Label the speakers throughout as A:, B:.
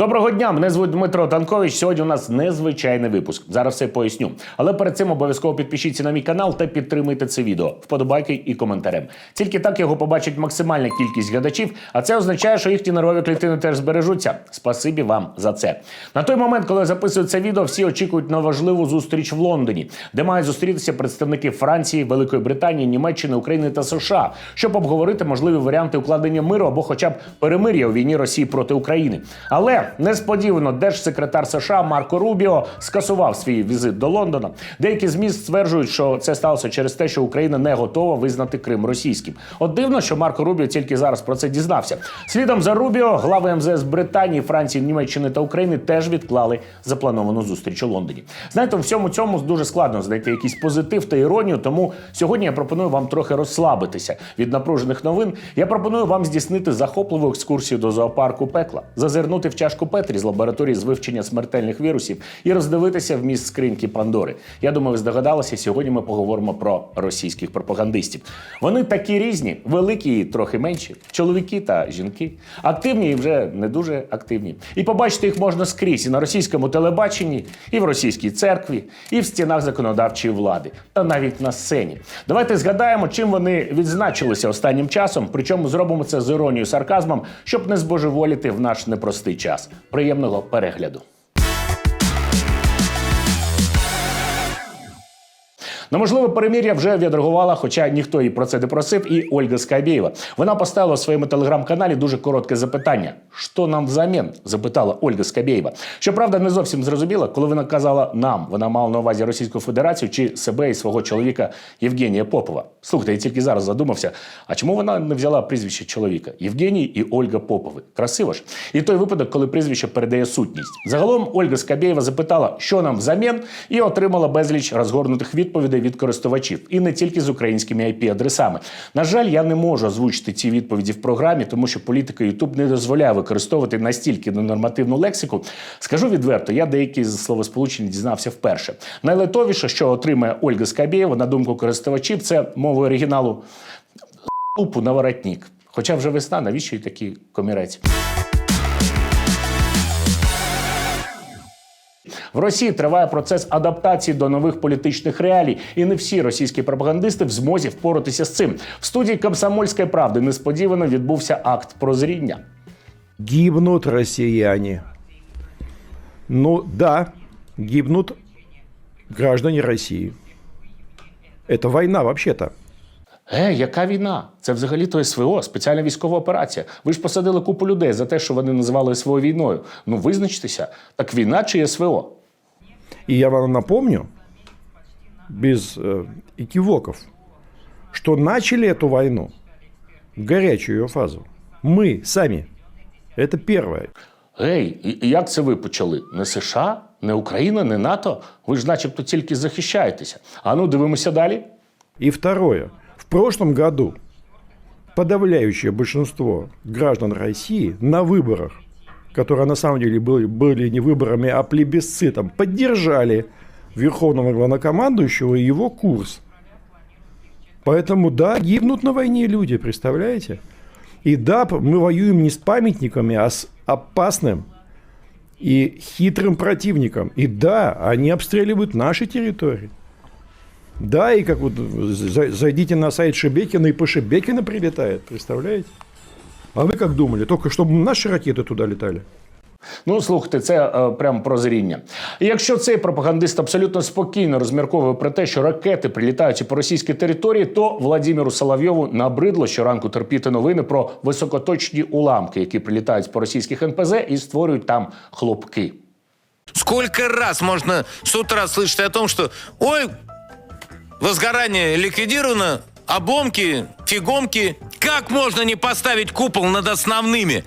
A: Доброго дня, мене звуть Дмитро Танкович. Сьогодні у нас незвичайний випуск. Зараз все поясню. Але перед цим обов'язково підпишіться на мій канал та підтримуйте це відео вподобайки і коментарем. Тільки так його побачить максимальна кількість глядачів, а це означає, що їхні нервові клітини теж збережуться. Спасибі вам за це. На той момент, коли я записую це відео, всі очікують на важливу зустріч в Лондоні, де мають зустрітися представники Франції, Великої Британії, Німеччини, України та США, щоб обговорити можливі варіанти укладення миру або, хоча б перемир'я у війні Росії проти України. Але несподівано держсекретар США Марко Рубіо скасував свій візит до Лондона. Деякі змі стверджують, що це сталося через те, що Україна не готова визнати Крим російським. От дивно, що Марко Рубіо тільки зараз про це дізнався. Слідом за Рубіо глави МЗС Британії, Франції, Німеччини та України теж відклали заплановану зустріч у Лондоні. Знаєте, у всьому цьому дуже складно знайти якийсь позитив та іронію. Тому сьогодні я пропоную вам трохи розслабитися від напружених новин. Я пропоную вам здійснити захопливу екскурсію до зоопарку пекла, зазирнути в чашку Петрі з лабораторії з вивчення смертельних вірусів і роздивитися вміст скриньки Пандори. Я думаю, ви здогадалися. Сьогодні ми поговоримо про російських пропагандистів. Вони такі різні, великі і трохи менші, чоловіки та жінки, активні і вже не дуже активні. І побачити їх можна скрізь і на російському телебаченні, і в російській церкві, і в стінах законодавчої влади, та навіть на сцені. Давайте згадаємо, чим вони відзначилися останнім часом. Причому зробимо це з іронією, сарказмом, щоб не збожеволіти в наш непростий час. Приємного перегляду. На можливе перемір'я вже відреагувала, хоча ніхто її про це не просив, і Ольга Скабєєва. Вона поставила у своєму телеграм-каналі дуже коротке запитання: що нам взамін? запитала Ольга Скабєєва. Щоправда, не зовсім зрозуміла, коли вона казала нам, вона мала на увазі Російську Федерацію чи себе і свого чоловіка Євгенія Попова. Слухайте, я тільки зараз задумався. А чому вона не взяла прізвище чоловіка? Євгеній і Ольга Попови. Красиво ж. І той випадок, коли прізвище передає сутність. Загалом Ольга Скабєєва запитала, що нам взамін, і отримала безліч розгорнутих відповідей від користувачів, і не тільки з українськими IP-адресами. На жаль, я не можу озвучити ці відповіді в програмі, тому що політика YouTube не дозволяє використовувати настільки ненормативну лексику. Скажу відверто, я деякі з словосполучень дізнався вперше. Найлетовіше, що отримає Ольга Скабєєва, на думку користувачів, це мовою оригіналу упу на воротник. Хоча вже весна, навіщо й такий комірець? В Росії триває процес адаптації до нових політичних реалій, і не всі російські пропагандисти в змозі впоратися з цим. В студії Комсомольської правди несподівано відбувся акт прозріння.
B: Гибнут россияне. Ну да, гибнут граждане России. Это война вообще-то.
A: Е, яка війна? Це взагалі то СВО, спеціальна військова операція. Ви ж посадили купу людей за те, що вони називали СВО війною. Ну визначтеся, так війна чи СВО?
B: И я вам напомню, без э, экивоков, что начали эту войну, горячую ее фазу, мы сами. Это первое.
A: Ей, і- і як це ви почали? Не США, не Україна, не НАТО? Ви ж, начебто, тільки захищаєтеся. А ну, дивимося далі.
B: И второе. В прошлом году подавляющее большинство граждан России на выборах, которые на самом деле были, были не выборами, а плебисцитом, поддержали верховного главнокомандующего и его курс. Поэтому да, гибнут на войне люди, представляете? И да, мы воюем не с памятниками, а с опасным и хитрым противником. И да, они обстреливают наши территории. Да, и как вот за- зайдите на сайт Шебекина, и по Шебекина прилетает, представляете? А вы как думали? Только чтобы наши ракеты туда летали?
A: Ну, слухайте, це е, прям прозріння. І якщо цей пропагандист абсолютно спокійно розмірковує про те, що ракети прилітають і по російській території, то Владимиру Соловйову набридло щоранку терпіти новини про високоточні уламки, які прилітають по російських НПЗ і створюють там хлопки.
C: Сколько раз можно с утра слышать о том, что ой, возгорание ликвидировано, обломки, фигомки. Как можно не поставить купол над основными,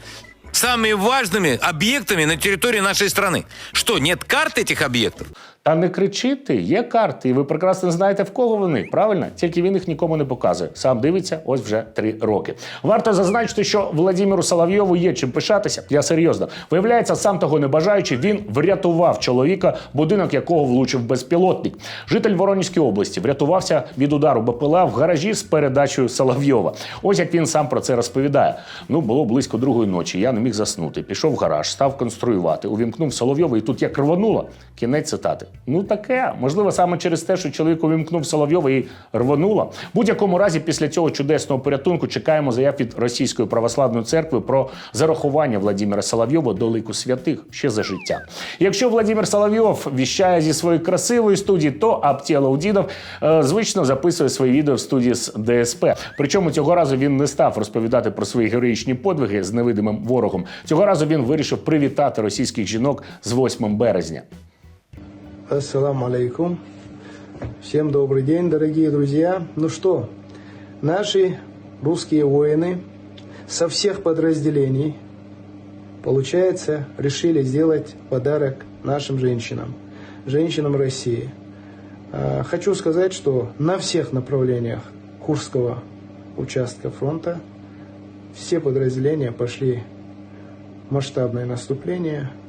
C: самыми важными объектами на территории нашей страны? Что, нет карт этих объектов?
A: Та не кричити, є карти, і ви прекрасно знаєте, в кого вони. Правильно? Тільки він їх нікому не показує. Сам дивиться ось вже три роки. Варто зазначити, що Владимиру Соловйову є чим пишатися. Я серйозно. Виявляється, сам того не бажаючи, він врятував чоловіка, будинок якого влучив безпілотник. Житель Воронезької області врятувався від удару БПЛА в гаражі з передачею Соловйова. Ось як він сам про це розповідає. Ну, було близько другої ночі. Я не міг заснути. Пішов в гараж, став конструювати, увімкнув Соловйова, і тут як рвануло. Кінець цитати. Ну таке. Можливо, саме через те, що чоловік увімкнув Соловйова і рвануло. В будь-якому разі, після цього чудесного порятунку чекаємо заяв від Російської православної церкви про зарахування Владимира Соловйова до лику святих ще за життя. Якщо Владимир Соловйов віщає зі своєї красивої студії, то Аптєла Удінов е, звично записує свої відео в студії з ДСП. Причому цього разу він не став розповідати про свої героїчні подвиги з невидимим ворогом. Цього разу він вирішив привітати російських жінок з 8 березня.
D: Ассаламу алейкум. Всем добрый день, дорогие друзья. Ну что, наши русские воины со всех подразделений, получается, решили сделать подарок нашим женщинам, женщинам России. А, Хочу сказать, что на всех направлениях Курского участка фронта все подразделения пошли масштабное наступление –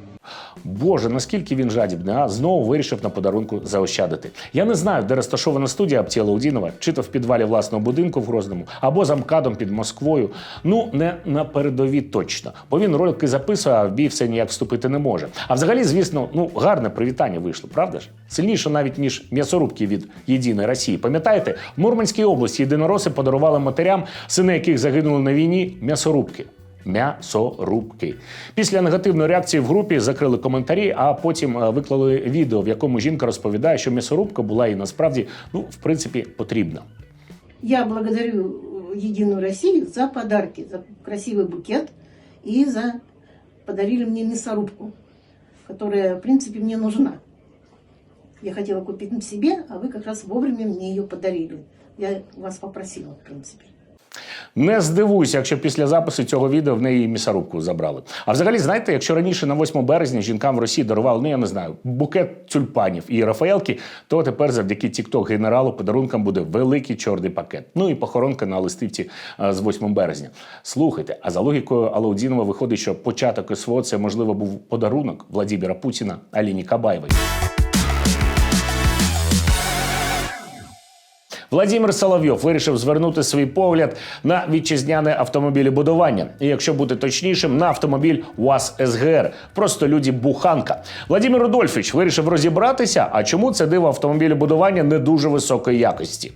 A: Боже, наскільки він жадібний, а знову вирішив на подарунку заощадити. Я не знаю, де розташована студія Аптєла Удінова, чи то в підвалі власного будинку в Грозному, або за МКАДом під Москвою. Ну, не на передовій точно. Бо він ролики записує, а в бій все ніяк вступити не може. А взагалі, звісно, ну гарне привітання вийшло, правда ж? Сильніше навіть ніж м'ясорубки від єдиної Росії. Пам'ятаєте, в Мурманській області єдинороси подарували матерям, сини яких загинули на війні, м'ясорубки М'ясорубки. Після негативної реакції в групі закрили коментарі, а потім е, виклали відео, в якому жінка розповідає, що м'ясорубка була і насправді, ну, в принципі, потрібна.
E: Я благодарю э, Единую Россию за подарки, за красивый букет и за подарили мне мясорубку, которая, в принципе, мне нужна. Я хотела купить себе, а вы как раз вовремя мне ее подарили. Я вас попросила, в принципе.
A: Не здивуюся, якщо після запису цього відео в неї місорубку забрали. А взагалі, знаєте, якщо раніше на 8 березня жінкам в Росії дарували, ну я не знаю, букет тюльпанів і Рафаелки, то тепер завдяки тікток генералу подарункам буде великий чорний пакет. Ну і похоронка на листівці е, з 8 березня. Слухайте, а за логікою Алаудінова виходить, що початок СВО це можливо був подарунок Владимира Путіна Аліні Кабаєвої. Владимир Соловйов вирішив звернути свій погляд на вітчизняне автомобілебудування. І якщо бути точнішим, на автомобіль УАЗ СГР. Просто люди буханка. Владимир Рудольфович вирішив розібратися, а чому це диво автомобілебудування не дуже високої якості.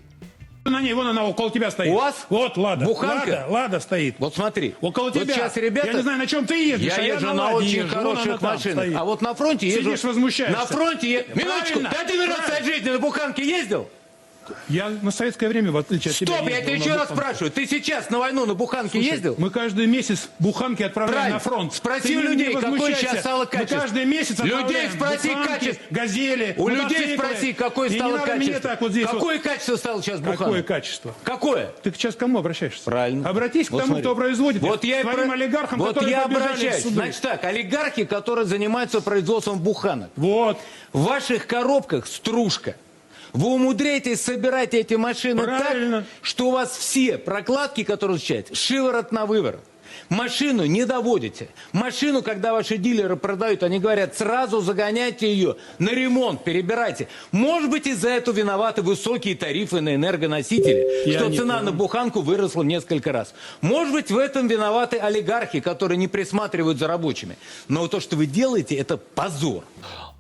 F: На ней, вон она около тебя стоит.
C: У вас?
F: Вот, Лада.
C: Буханка?
F: Лада, Лада стоит.
C: Вот смотри.
F: Около
C: вот сейчас ребята...
F: Я не знаю, на чем ты ездишь,
C: Я
F: а
C: езжу на
F: Ладе
C: очень
F: езжу.
C: Хороших машинах. А вот на фронте езжу...
F: Сидишь, возмущаешься.
C: На фронте... е- Минуточку,
F: Правильно,
C: да ты вернулся от жизни, на буханке ездил?
F: Я на советское время, в отличие от тебя,
C: Стоп, я тебя еще раз спрашиваю. Ты сейчас на войну на буханке
F: Слушай,
C: ездил?
F: Мы каждый месяц буханки отправляем
C: Правильно.
F: на фронт.
C: Спроси у людей, какое
F: возмущайся.
C: сейчас стало
F: Мы
C: качество.
F: каждый месяц
C: Людей спроси
F: буханки,
C: качество.
F: газели,
C: У людей спроси, какое стало качество.
F: так вот здесь
C: Какое
F: вот.
C: качество стало сейчас буханка?
F: Какое качество?
C: Какое?
F: Ты сейчас к кому обращаешься?
C: Правильно.
F: Обратись
C: Вот
F: к тому,
C: смотри.
F: кто производит.
C: Вот я и про-
F: олигархам,
C: Вот я обращаюсь. Значит так, олигархи, которые занимаются производством буханок.
F: Вот.
C: В ваших коробках стружка. Вы умудряетесь собирать эти машины
F: Правильно.
C: так, что у вас все прокладки, которые изучаете, шиворот на выворот. Машину не доводите. Машину, когда ваши дилеры продают, они говорят, сразу загоняйте ее на ремонт, перебирайте. Может быть, из-за этого виноваты высокие тарифы на энергоносители,
F: Я
C: что цена
F: понял.
C: на буханку выросла в несколько раз. Может быть, в этом виноваты олигархи, которые не присматривают за рабочими. Но то, что вы делаете, это позор.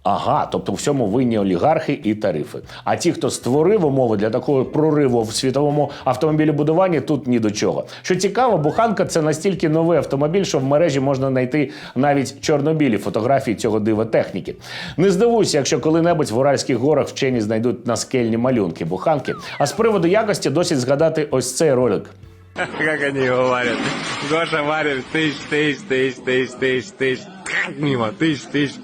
A: Ага, тобто в всьому винні олігархи і тарифи. А ті, хто створив умови для такого прориву в світовому автомобілебудуванні, тут ні до чого. Що цікаво, буханка це настільки новий автомобіль, що в мережі можна знайти навіть чорно-білі фотографії цього дива техніки. Не здивуйся, якщо коли-небудь в Уральських горах вчені знайдуть наскельні малюнки буханки. А з приводу якості досить згадати ось цей ролик.
G: Как они его варят? Гоша варит тысяч, тысяч, тысяч, тысяч, тысяч, тысяч. Мимо, тысяч, тысяч.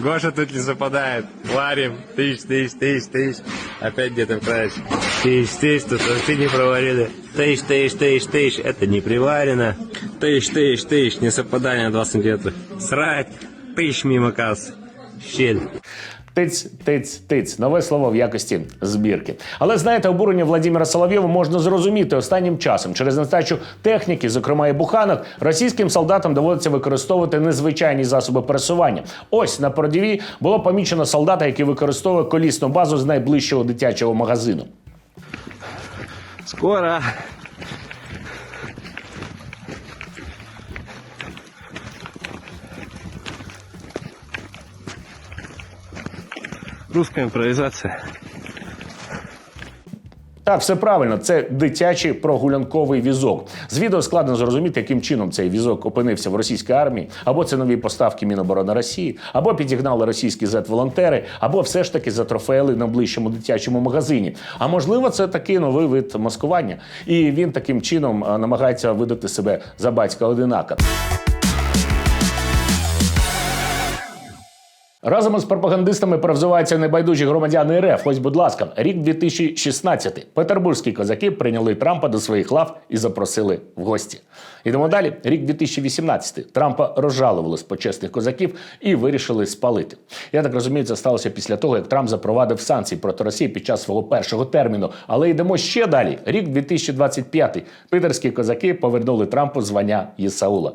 G: Гоша тут не западает. Варим. Тысяч, тысяч, тысяч, тысяч. Опять где-то в краще. Тысяч, тысяч, тут вообще не проварили. Тысяч, тысяч, тысяч, тысяч. Это не приварено. Тысяч, тысяч, тысяч. Не совпадание 2 сантиметра. Срать. Тысяч мимо кассы. Щель.
A: Тиць, тиць, тиць. Нове слово в якості збірки. Але знаєте, обурення Владимира Соловйова можна зрозуміти останнім часом. Через нестачу техніки, зокрема і буханок, російським солдатам доводиться використовувати незвичайні засоби пересування. Ось на Породіві було помічено солдата, який використовує колісну базу з найближчого дитячого магазину.
G: Скоро. Русская импровизация.
A: Так, все правильно, це дитячий прогулянковий візок. З відео складно зрозуміти, яким чином цей візок опинився в російській армії, або це нові поставки Міноборони Росії, або підігнали російські зет-волонтери, або все ж таки затрофеїли на ближчому дитячому магазині. А можливо, це такий новий вид маскування, і він таким чином намагається видати себе за батька одинака. Разом із пропагандистами перевзуваються небайдужі громадяни РФ. Ось, будь ласка, рік 2016. Петербурзькі козаки прийняли Трампа до своїх лав і запросили в гості. Ідемо далі. Рік 2018. Трампа розжалували з почесних козаків і вирішили спалити. Я так розумію, це сталося після того, як Трамп запровадив санкції проти Росії під час свого першого терміну. Але йдемо ще далі. Рік 2025. Питерські козаки повернули Трампу звання Єсаула.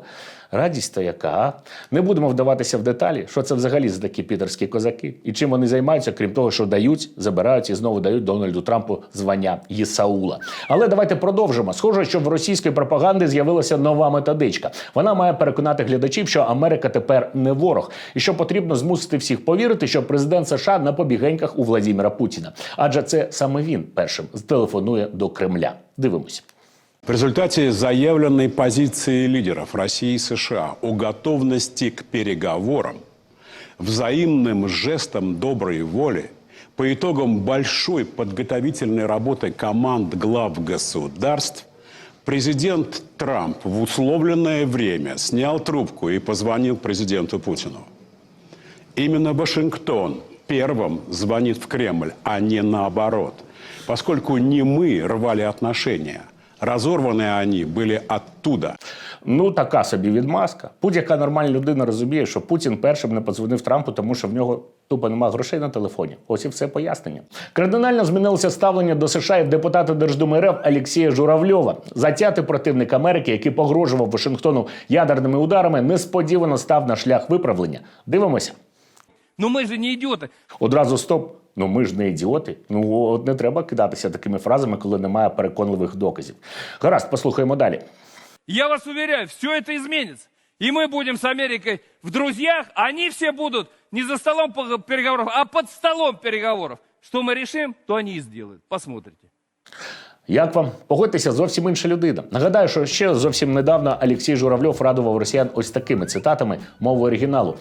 A: Радість то яка? Не будемо вдаватися в деталі, що це взагалі за такі підерські козаки, і чим вони займаються, крім того, що дають, забирають і знову дають Дональду Трампу звання Єсаула. Але давайте продовжимо. Схоже, що в російської пропаганди з'явилася нова методичка. Вона має переконати глядачів, що Америка тепер не ворог, і що потрібно змусити всіх повірити, що президент США на побігеньках у Владіміра Путіна. Адже це саме він першим зтелефонує до Кремля. Дивимося.
H: В результате заявленной позиции лидеров России и США о готовности к переговорам, взаимным жестом доброй воли, по итогам большой подготовительной работы команд глав государств, президент Трамп в условленное время снял трубку и позвонил президенту Путину. Именно Вашингтон первым звонит в Кремль, а не наоборот, поскольку не мы рвали отношения, разорваны они были оттуда.
A: Ну, така собі відмазка. Будь-яка нормальна людина розуміє, що Путін першим не подзвонив Трампу, тому що в нього тупо немає грошей на телефоні. Ось і все пояснення. Кардинально змінилося ставлення до США і депутата Держдуми РФ Олексія Журавльова. Затятий противник Америки, який погрожував Вашингтону ядерними ударами, несподівано став на шлях виправлення. Дивимося.
I: Но мы же не идиоты.
A: Одразу стоп. Ну ми ж не ідіоти. Ну от не треба кидатися такими фразами, коли немає переконливих доказів. Гаразд, послухаємо далі.
I: Я вас уверяю, все это изменится. И мы будем с Америкой в друзьях, а они все будут не за столом пог- переговоров, а под столом переговоров. Что мы решим, то они и сделают. Посмотрите.
A: Як вам? Погодьтеся, зовсім інша людина. Нагадаю, що ще зовсім недавно Олексій Журавльов радував росіян ось такими цитатами мови оригіналу.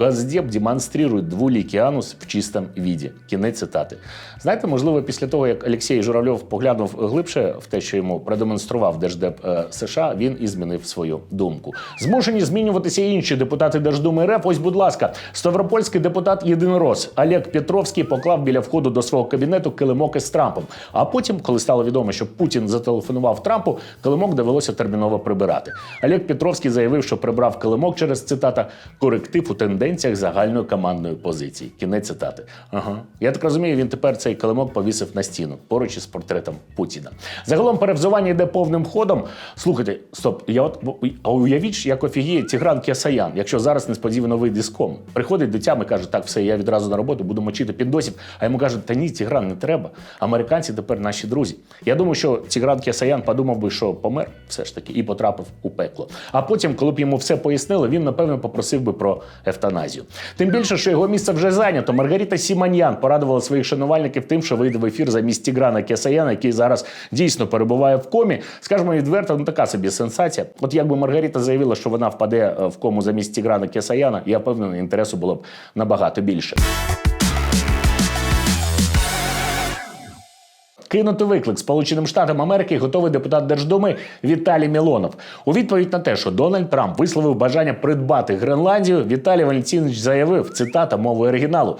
A: Газдеп демонструє двуликий анус в чистому віді. Кінець цитати. Знаєте, можливо, після того, як Олексій Журавльов поглянув глибше в те, що йому продемонстрував Держдеп е, США, він і змінив свою думку. Змушені змінюватися інші депутати Держдуми РФ. Ось, будь ласка, ставропольський депутат Єдинорос Олег Петровський поклав біля входу до свого кабінету килимок із Трампом. А потім, коли стало відомо, що Путін зателефонував Трампу, килимок довелося терміново прибирати. Олег Петровський заявив, що прибрав килимок через цитата коректив у тенденціях загальної командної позиції. Кінець цитати. Ага. Я так розумію, він тепер цей килимок повісив на стіну поруч із портретом Путіна. Загалом перевзування йде повним ходом. Слухайте, стоп, я от а уявіть, як офігіє Тігран Кесаян, якщо зараз несподівано вийде з кому. Приходить дитям і каже, так, все, я відразу на роботу буду мочити піддосів. А йому кажуть, та ні, Тігран, не треба. Американці тепер наші друзі. Я думаю, що Тігран Кесаян подумав би, що помер все ж таки і потрапив у пекло. А потім, коли б йому все пояснили, він напевно попросив би про евтаназію. Тим більше, що його місце вже зайнято. Маргарита Сіманьян порадувала своїх шанувальників тим, що вийде в ефір замість Тіграна Кесаяна, який зараз дійсно перебуває в комі. Скажімо відверто, ну така собі сенсація. От якби Маргарита заявила, що вона впаде е, в кому замість Тіграна Кесаяна, я впевнений, інтересу було б набагато більше. Кинути виклик Сполученим Штатам Америки готовий депутат Держдуми Віталій Мілонов. У відповідь на те, що Дональд Трамп висловив бажання придбати Гренландію, Віталій Валентинович заявив цитата мовою оригіналу.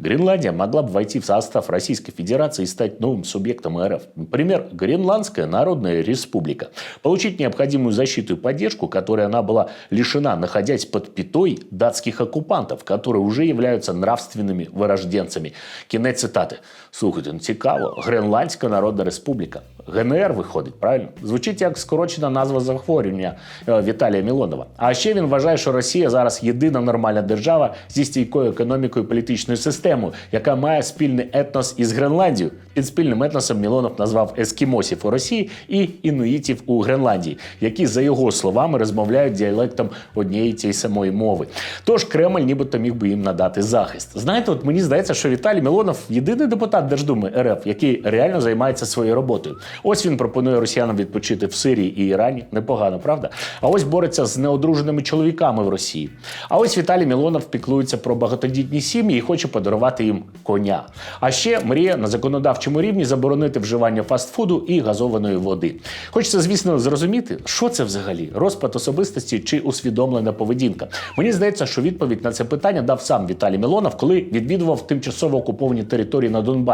A: Гренландия могла бы войти в состав Российской Федерации и стать новым субъектом РФ. Например, Гренландская Народная Республика. Получить необходимую защиту и поддержку, которой она была лишена, находясь под пятой датских оккупантов, которые уже являются нравственными вырожденцами. Кінець цитати. Слухайте, ну цікаво. Гренландська Народна Республіка. ГНР виходить, правильно? Звучить як скорочена назва захворювання е, Віталія Мілонова. А ще він вважає, що Росія зараз єдина нормальна держава зі стійкою економікою і політичною системою, яка має спільний етнос із Гренландією. Під спільним етносом Мілонов назвав ескімосів у Росії і інуїтів у Гренландії, які, за його словами, розмовляють діалектом однієї тієї самої мови. Тож Кремль нібито міг би їм надати захист. Знаєте, от мені здається, що Віталій Мілонов єдиний депутат Держдуми РФ, який реально займається своєю роботою. Ось він пропонує росіянам відпочити в Сирії і Ірані. Непогано, правда? А ось бореться з неодруженими чоловіками в Росії. А ось Віталій Мілонов піклується про багатодітні сім'ї і хоче подарувати їм коня. А ще мріє на законодавчому рівні заборонити вживання фастфуду і газованої води. Хочеться, звісно, зрозуміти, що це взагалі розпад особистості чи усвідомлена поведінка. Мені здається, що відповідь на це питання дав сам Віталій Мілонов, коли відвідував тимчасово окуповані території на Донбасі.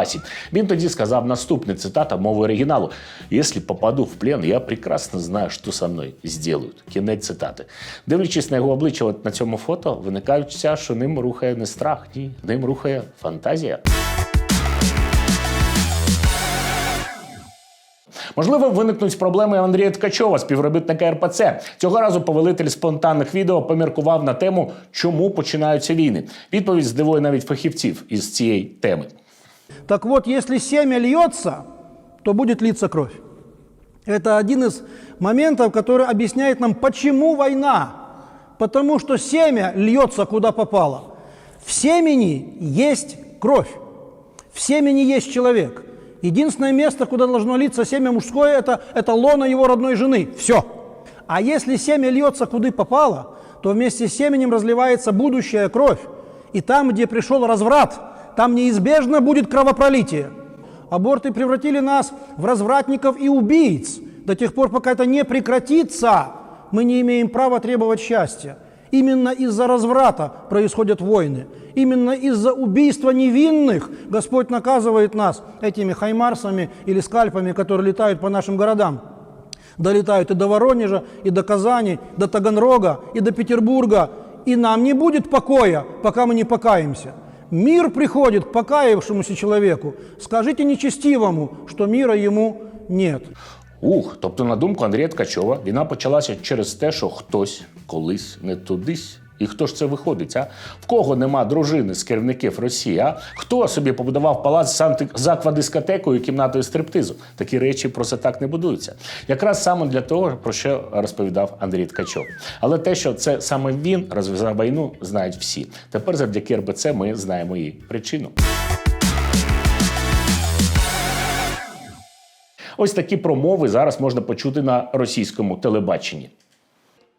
A: Він тоді сказав наступне цитата мовою оригіналу: Якщо попаду в плен, я прекрасно знаю, що со мною зроблять. Кінець цитати. Дивлячись на його обличчя, от на цьому фото, виникає відчуття, що ним рухає не страх, ні, ним рухає фантазія. Можливо, виникнуть проблеми Андрія Ткачова, співробітника РПЦ. Цього разу повелитель спонтанних відео поміркував на тему, чому починаються війни. Відповідь здивує навіть фахівців із цієї теми.
J: Так вот, если семя льется, то будет литься кровь. Это один из моментов, который объясняет нам, почему война. Потому что семя льется куда попало. В семени есть кровь. В семени есть человек. Единственное место, куда должно литься семя мужское, это, это лона его родной жены. Все. А если семя льется куда попало, то вместе с семенем разливается будущая кровь. И там, где пришел разврат, там неизбежно будет кровопролитие. Аборты превратили нас в развратников и убийц. До тех пор, пока это не прекратится, мы не имеем права требовать счастья. Именно из-за разврата происходят войны. Именно из-за убийства невинных Господь наказывает нас этими хаймарсами или скальпами, которые летают по нашим городам. Долетают и до Воронежа, и до Казани, до Таганрога, и до Петербурга. И нам не будет покоя, пока мы не покаемся. Мир приходит к покаявшемуся человеку. Скажите нечестивому, что мира ему нет.
A: Ух, тобто, на думку Андрія Ткачова, війна почалася через те, що хтось колись не тудись. І хто ж це виходить? А в кого нема дружини з керівників Росії? А хто собі побудував палац з анти- і кімнатою стриптизу? Такі речі просто так не будуються. Якраз саме для того, про що розповідав Андрій Ткачов. Але те, що це саме він розв'язав війну, знають всі. Тепер завдяки РБЦ ми знаємо її причину. Ось такі промови зараз можна почути на російському телебаченні.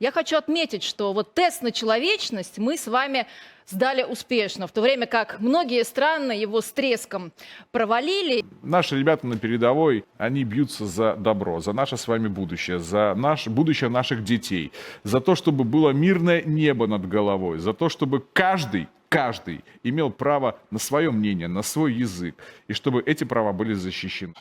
K: Я хочу отметить, что вот тест на человечность мы с вами сдали успешно, в то время как многие страны его с треском провалили.
L: Наши ребята на передовой, они бьются за добро, за наше с вами будущее, за наш, будущее наших детей, за то, чтобы было мирное небо над головой, за то, чтобы каждый, каждый имел право на свое мнение, на свой язык, и чтобы эти права были защищены.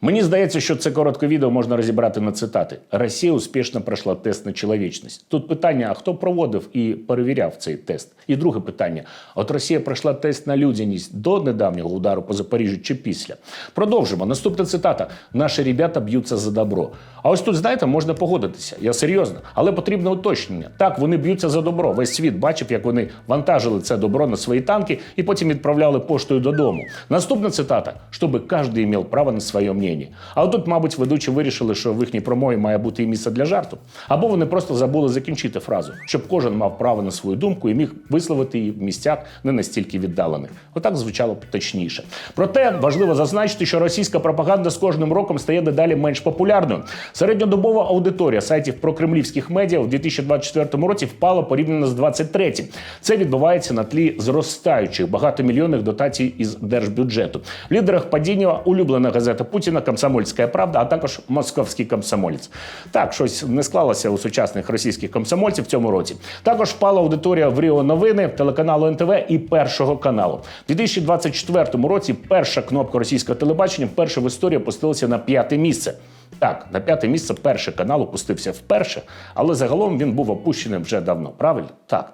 A: Мені здається, що це коротке відео можна розібрати на цитати. Росія успішно пройшла тест на чоловічність. Тут питання: а хто проводив і перевіряв цей тест? І друге питання: от Росія пройшла тест на людяність до недавнього удару по Запоріжжю чи після? Продовжимо. Наступна цитата: наші ребята б'ються за добро. А ось тут, знаєте, можна погодитися. Я серйозно, але потрібне уточнення. Так, вони б'ються за добро. Весь світ бачив, як вони вантажили це добро на свої танки і потім відправляли поштою додому. Наступна цитата: щоб кожен мав право на своє мнення. А от тут, мабуть, ведучі вирішили, що в їхній промові має бути і місце для жарту. Або вони просто забули закінчити фразу, щоб кожен мав право на свою думку і міг висловити її в місцях не настільки віддалених. Отак звучало б точніше. Проте важливо зазначити, що російська пропаганда з кожним роком стає дедалі менш популярною. Середньодобова аудиторія сайтів прокремлівських медіа у 2024 році впала порівняно з 2023. Це відбувається на тлі зростаючих багатомільйонних дотацій із держбюджету. В лідерах падіння улюблена газета Путіна Батьківщина, Комсомольська правда, а також Московський комсомолець. Так, щось не склалося у сучасних російських комсомольців в цьому році. Також впала аудиторія в Ріо Новини, телеканалу НТВ і першого каналу. У 2024 році перша кнопка російського телебачення вперше в історії опустилася на п'яте місце. Так, на п'яте місце перший канал опустився вперше, але загалом він був опущений вже давно. Правильно? Так.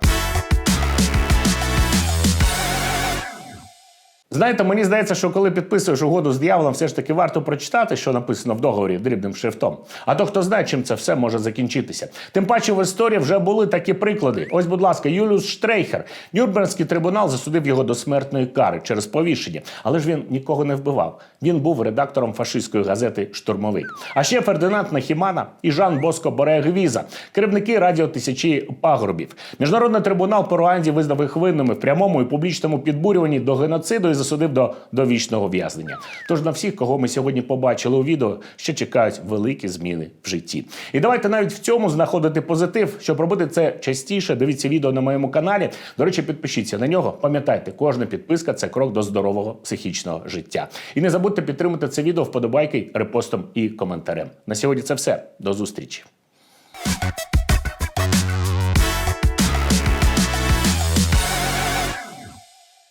A: Знаєте, мені здається, що коли підписуєш угоду з дияволом, все ж таки варто прочитати, що написано в договорі дрібним шрифтом. А то хто знає, чим це все може закінчитися. Тим паче в історії вже були такі приклади. Ось, будь ласка, Юліус Штрейхер. Нюрнбергський трибунал засудив його до смертної кари через повішення, але ж він нікого не вбивав. Він був редактором фашистської газети Штурмовик. А ще Фердинанд Нахімана і Жан Боско Борегвіза, керівники радіо тисячі пагорбів. Міжнародний трибунал по Руанді визнав їх винними в прямому і публічному підбурюванні до геноциду і засудив до довічного в'язнення. Тож на всіх, кого ми сьогодні побачили у відео, ще чекають великі зміни в житті. І давайте навіть в цьому знаходити позитив. Щоб робити це частіше, дивіться відео на моєму каналі. До речі, підпишіться на нього. Пам'ятайте, кожна підписка це крок до здорового психічного життя. І не забудьте підтримати це відео вподобайки, репостом і коментарем. На сьогодні це все. До зустрічі.